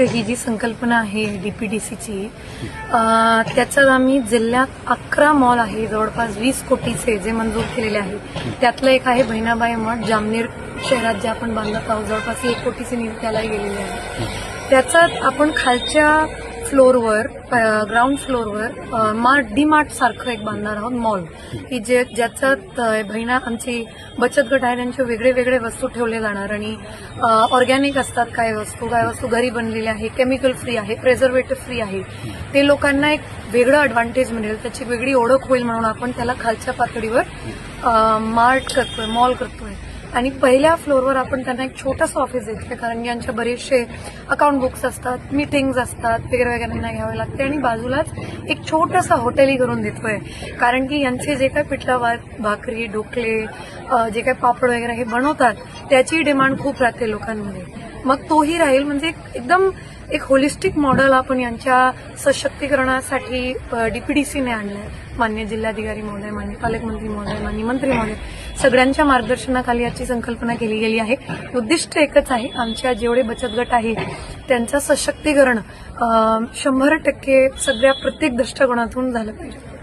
ही जी संकल्पना आहे डीपीडीसीची त्याच्यात आम्ही जिल्ह्यात अकरा मॉल आहे जवळपास वीस कोटीचे जे मंजूर केलेले आहे त्यातलं एक आहे बहिणाबाई मठ जामनेर शहरात जे आपण बांधत आहोत जवळपास एक कोटीचे निधी त्याला गेलेले आहे त्याच्यात आपण खालच्या फ्लोअरवर ग्राउंड फ्लोअरवर मार्ट डी मार्ट सारखं एक बांधणार आहोत मॉल की जे ज्याच्यात बहिणा आमची बचत गट आहे त्यांचे वेगळे वेगळे वस्तू ठेवले जाणार आणि ऑर्गॅनिक असतात काय वस्तू काय वस्तू घरी बनलेल्या आहे केमिकल फ्री आहे प्रेझर्वेटिव्ह फ्री आहे. ते लोकांना एक वेगळं ॲडव्हान्टेज मिळेल त्याची वेगळी ओळख होईल म्हणून आपण त्याला खालच्या पातळीवर मार्ट करतोय मॉल करतोय. आणि पहिल्या फ्लोअरवर आपण त्यांना एक छोटंसं ऑफिस देतोय कारण की यांचे बरेचसे अकाउंट बुक्स असतात मीटिंग्स असतात वगैरे वगैरे घ्यावे लागते आणि बाजूलाच एक छोटंसं हॉटेलही करून देतोय. कारण की यांचे जे काय पिठलं भाकरी ढोकले जे काय पापड वगैरे हे बनवतात त्याची डिमांड खूप राहते लोकांमध्ये. मग तोही राहील म्हणजे एकदम एक होलिस्टिक मॉडेल आपण यांच्या सशक्तीकरणासाठी डीपीडीसीने आहे मान्य जिल्हाधिकारी महोदय मान्य पालकमंत्री महोदय मान्य मंत्री महोदय. सगळ्यांच्या मार्गदर्शनाखाली याची संकल्पना केली गेली आहे. उद्दिष्ट एकच आहे आमच्या जेवढे बचत गट आहे त्यांचं सशक्तीकरण शंभर टक्के सगळ्या प्रत्येक दृष्टिकोनातून झालं पाहिजे.